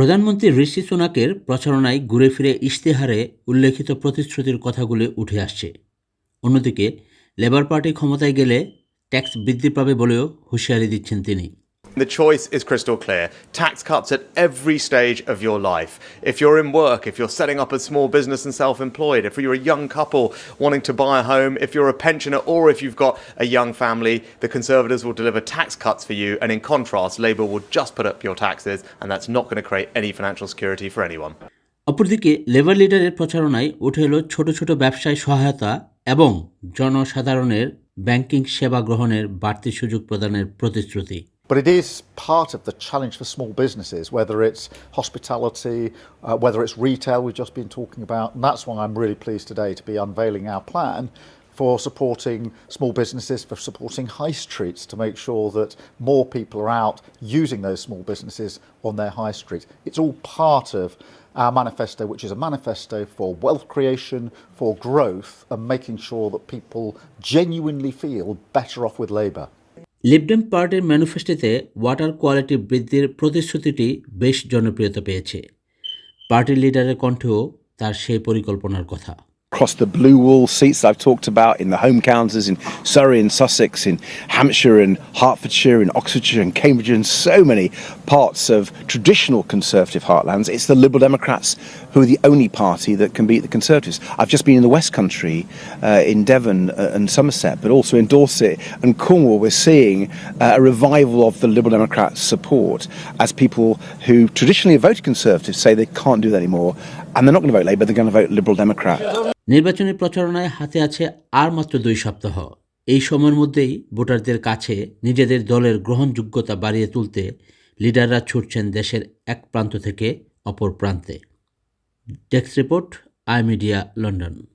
প্রধানমন্ত্রী ঋষি সোনাকের প্রচারণায় ঘুরে ফিরে ইশতেহারে উল্লেখিত প্রতিশ্রুতির কথাগুলি উঠে আসছে। অন্যদিকে, লেবার পার্টি ক্ষমতায় গেলে ট্যাক্স বৃদ্ধি পাবে বলেও হুঁশিয়ারি দিচ্ছেন তিনি। The choice is crystal clear. Tax cuts at every stage of your life. If you're in work, if you're setting up a small business and self employed, if you're a young couple wanting to buy a home, if you're a pensioner, or if you've got a young family, the Conservatives will deliver tax cuts for you. And in contrast, Labour will just put up your taxes, and that's not going to create any financial security for anyone. অপরদিকে labour লিডারের প্রচারণায় উঠে এলো ছোট ছোট ব্যবসায় সহায়তা এবং জনসাধারণের ব্যাংকিং সেবা গ্রহণের বাড়তি সুযোগ প্রদানের প্রতিশ্রুতি but it is part of the challenge for small businesses, whether it's hospitality, uh, whether it's retail, we've just been talking about. And that's why I'm really pleased today to be unveiling our plan for supporting small businesses, for supporting high streets to make sure that more people are out using those small businesses on their high streets. It's all part of our manifesto, which is a manifesto for wealth creation, for growth, and making sure that people genuinely feel better off with Labour. Lib Dem পার্টির ম্যানিফেস্টোতে water quality বৃদ্ধির প্রতিশ্রুতিটি বেশ জনপ্রিয়তা পেয়েছে। পার্টির লিডারের কণ্ঠেও তার সেই পরিকল্পনার কথা। Across the blue wall seats that I've talked about in the home counties in Surrey and Sussex, in Hampshire and Hertfordshire, in Oxfordshire and Cambridgeshire, and so many parts of traditional Conservative heartlands. It's the Liberal Democrats who are the only party that can beat the Conservatives. I've just been in the West Country, uh, in Devon uh, and Somerset, but also in Dorset and Cornwall. We're seeing uh, a revival of the Liberal Democrats' support as people who traditionally have voted Conservative say they can't do that anymore, and they're not going to vote Labour, they're going to vote Liberal Democrat. নির্বাচনী প্রচারণায় হাতে আছে আর মাত্র দুই সপ্তাহ। এই সময়ের মধ্যেই ভোটারদের কাছে নিজেদের দলের গ্রহণযোগ্যতা বাড়িয়ে তুলতে লিডাররা ছুটছেন দেশের এক প্রান্ত থেকে অপর প্রান্তে। Desk report, I media, London.